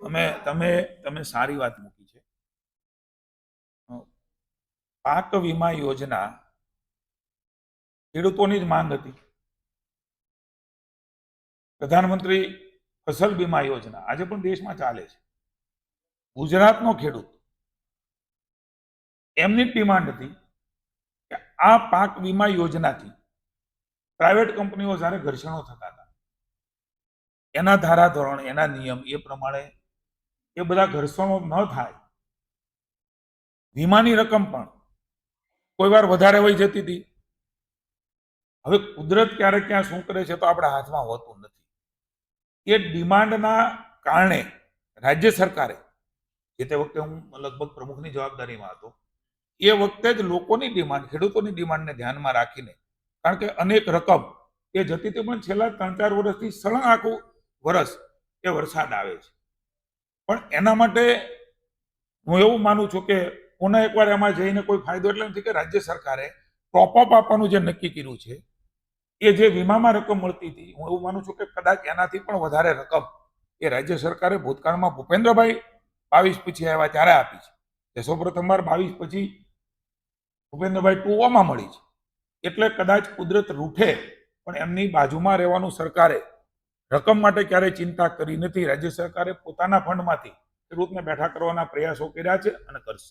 તમે તમે તમે સારી વાત મૂકી છે. પાક વીમા યોજના ખેડૂતોની જ માંગ હતી. પ્રધાનમંત્રી ફસલ બીમા યોજના આજે પણ દેશમાં ચાલે છે. ગુજરાતનો ખેડૂત, એમની જ ડિમાન્ડ હતી કે આ પાક વીમા યોજનાથી પ્રાઇવેટ કંપનીઓ જ્યારે ઘર્ષણો થતા હતા, એના ધારાધોરણ, એના નિયમ એ પ્રમાણે એ બધા ઘર્ષણો ન થાય. વીમાની રકમ પણ કોઈ વાર વધારે વહી જતી હતી. હવે કુદરત ક્યારેક ક્યાં શું કરે છે તો આપણા હાથમાં હોતું નથી. એ ડિમાન્ડના કારણે રાજ્ય સરકારે, જે તે વખતે હું લગભગ પ્રમુખની જવાબદારીમાં હતો, એ વખતે જ લોકોની ડિમાન્ડ, ખેડૂતોની ડિમાન્ડને ધ્યાનમાં રાખીને, કારણ કે અનેક રકમ એ જતી હતી પણ છેલ્લા ત્રણ ચાર વર્ષથી સળંગ આખું વર્ષ એ વરસાદ આવે છે. પણ એના માટે હું એવું માનું છું કે પુનઃ એકવાર એમાં જઈને કોઈ ફાયદો એટલે નથી કે રાજ્ય સરકારે ટોપઅપ આપવાનું જે નક્કી કર્યું છે, એ જે વીમામાં રકમ મળતી હતી, હું એવું માનું છું કે કદાચ એનાથી પણ વધારે રકમ એ રાજ્ય સરકારે ભૂતકાળમાં ભૂપેન્દ્રભાઈ બાવીસ પછી આવ્યા ત્યારે આપી છે. તે સૌપ્રથમવાર બાવીસ પછી ભૂપેન્દ્રભાઈ ટુઓમાં મળી છે. એટલે કદાચ કુદરત રૂઠે, પણ એમની બાજુમાં રહેવાનું સરકારે રકમ માટે ક્યારેય ચિંતા કરી નથી. રાજ્ય સરકારે પોતાના ફંડમાંથી ખેડૂતને બેઠા કરવાના પ્રયાસો કર્યા છે અને કરશે.